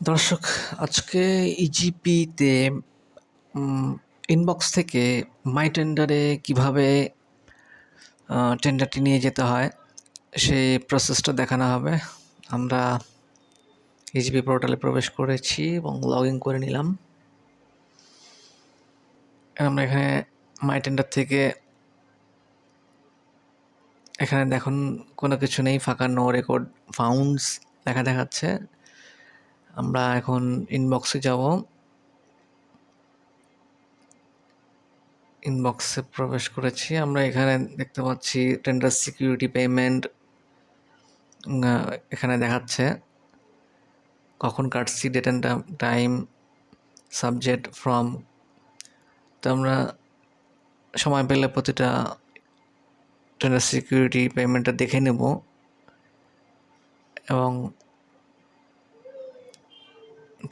দর্শক, আজকে ইজিপিতে ইনবক্স থেকে মাই টেন্ডারে কীভাবে টেন্ডারটি নিয়ে যেতে হয় সেই প্রসেসটা দেখানো হবে। আমরা ইজিপি পোর্টালে প্রবেশ করেছি এবং লগ ইন করে নিলাম। আমরা এখানে মাই টেন্ডার থেকে এখানে দেখুন কোনো কিছু নেই, ফাঁকা নো রেকর্ড ফাউন্ডস লেখা দেখাচ্ছে। আমরা এখন ইনবক্সে যাব। ইনবক্সে প্রবেশ করেছি। আমরা এখানে দেখতে পাচ্ছি টেন্ডার সিকিউরিটি পেমেন্ট এখানে দেখাচ্ছে। কখন কাটছি date and time subject from তো আমরা সময় পেলে প্রতিটা টেন্ডার সিকিউরিটি পেমেন্টটা দেখে নেব। এবং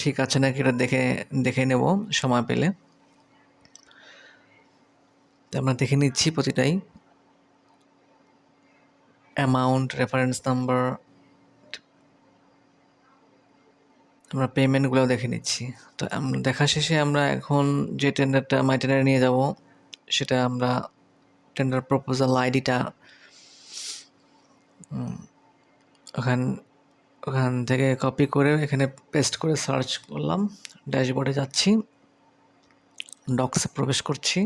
ঠিক আছে নাকি এটা দেখে দেখে নেব, সময় পেলে। তো আমরা দেখে নিচ্ছি প্রতিটাই। অ্যামাউন্ট রেফারেন্স নাম্বার আমরা পেমেন্টগুলোও দেখে নিচ্ছি। তো দেখা শেষে আমরা এখন যে টেন্ডারটা মাই টেন্ডারে নিয়ে যাব, সেটা আমরা টেন্ডার প্রপোজাল আইডিটা ওখান ওখান থেকে কপি করে এখানে পেস্ট করে সার্চ করলাম। ড্যাশবোর্ডে যাচ্ছি। ডক্সে প্রবেশ করছি।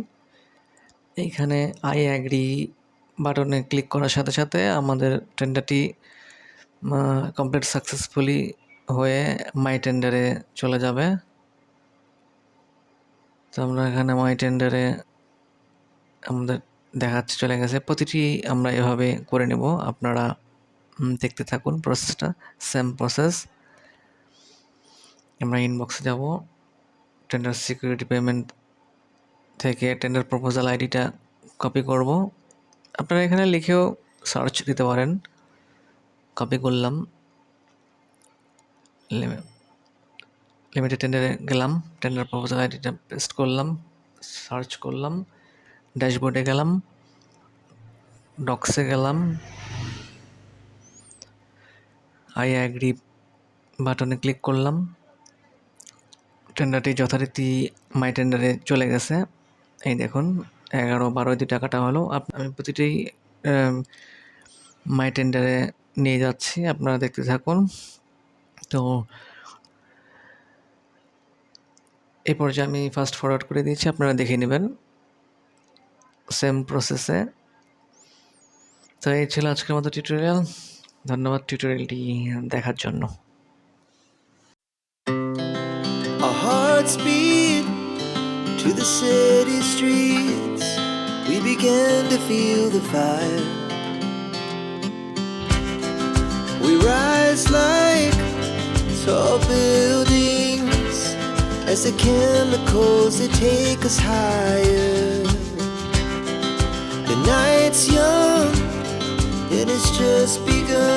এইখানে আই অ্যাগ্রি বাটনে ক্লিক করার সাথে সাথে আমাদের টেন্ডারটি কমপ্লিট সাকসেসফুলি হয়ে মাই টেন্ডারে চলে যাবে। তো আমরা এখানে মাই টেন্ডারে আমাদের দেখাচ্ছে চলে গেছে। প্রতিটি আমরা এভাবে করে নেব। আপনারা দেখতে থাকুন প্রসেসটা সেম প্রসেস আমরা ইনবক্সে যাব। টেন্ডার সিকিউরিটি পেমেন্ট থেকে টেন্ডার প্রপোজাল আইডিটা কপি করব। আপনারা এখানে লিখেও সার্চ দিতে পারেন। কপি করলাম। লিমিটেড টেন্ডারে গেলাম। টেন্ডার প্রপোজাল আইডিটা পেস্ট করলাম। সার্চ করলাম। ড্যাশবোর্ডে গেলাম। ডক্সে গেলাম। আই অ্যাগ্রি বাটনে ক্লিক করলাম। টেন্ডারটি যথারীতি মাই টেন্ডারে চলে গেছে। এই দেখুন, এগারো বারো দুই টাকাটা হলো আমি প্রতিটি মাই টেন্ডারে নিয়ে যাচ্ছি, আপনারা দেখতে থাকুন। তো, এই পর্যায়ে আমি ফাস্ট ফরওয়ার্ড করে দিয়েছি, আপনারা দেখে নেবেন। সেম প্রসেসে তো, এই ছিল আজকের মতো টিউটোরিয়াল ধন্যবাদ টিউটোরিয়ালটি দেখার জন্য Our hearts beat to the city streets. We began to feel the fire. We rise like tall buildings as the chemicals they take us higher. The night's young and it's just begun